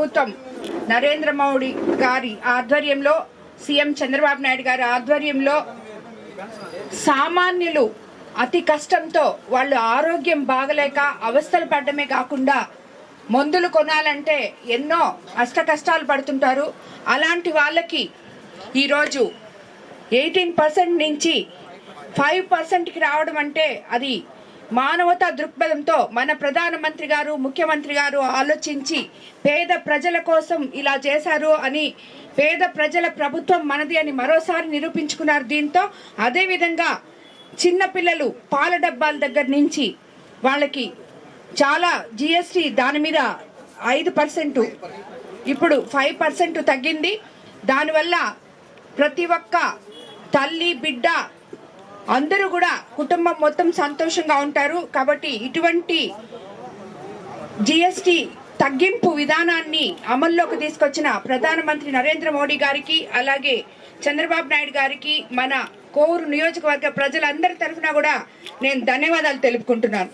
ప్రభుత్వం నరేంద్ర మోడీ గారి ఆధ్వర్యంలో సీఎం చంద్రబాబు నాయుడు గారి ఆధ్వర్యంలో సామాన్యులు అతి కష్టంతో వాళ్ళు ఆరోగ్యం బాగలేక అవస్థలు పడడమే కాకుండా మందులు కొనాలంటే ఎన్నో అష్ట కష్టాలు పడుతుంటారు. అలాంటి వాళ్ళకి ఈరోజు ఎయిటీన్ పర్సెంట్ నుంచి ఫైవ్ పర్సెంట్కి రావడం అంటే అది మానవతా దృక్పథంతో మన ప్రధానమంత్రి గారు ముఖ్యమంత్రి గారు ఆలోచించి పేద ప్రజల కోసం ఇలా చేశారు అని పేద ప్రజల ప్రభుత్వం మనది అని మరోసారి నిరూపించుకున్నారు దీంతో అదేవిధంగా చిన్నపిల్లలు పాల డబ్బాల దగ్గర నుంచి వాళ్ళకి చాలా జిఎస్టి దాని మీద ఐదు పర్సెంట్ ఇప్పుడు ఫైవ్ పర్సెంట్ తగ్గింది. దానివల్ల ప్రతి ఒక్క తల్లి బిడ్డ అందరూ కూడా కుటుంబం మొత్తం సంతోషంగా ఉంటారు. కాబట్టి ఇటువంటి జిఎస్టి తగ్గింపు విధానాన్ని అమల్లోకి తీసుకొచ్చిన ప్రధానమంత్రి నరేంద్ర మోడీ గారికి అలాగే చంద్రబాబు నాయుడు గారికి మన కోవూరు నియోజకవర్గ ప్రజలందరి తరఫున కూడా నేను ధన్యవాదాలు తెలుపుకుంటున్నాను.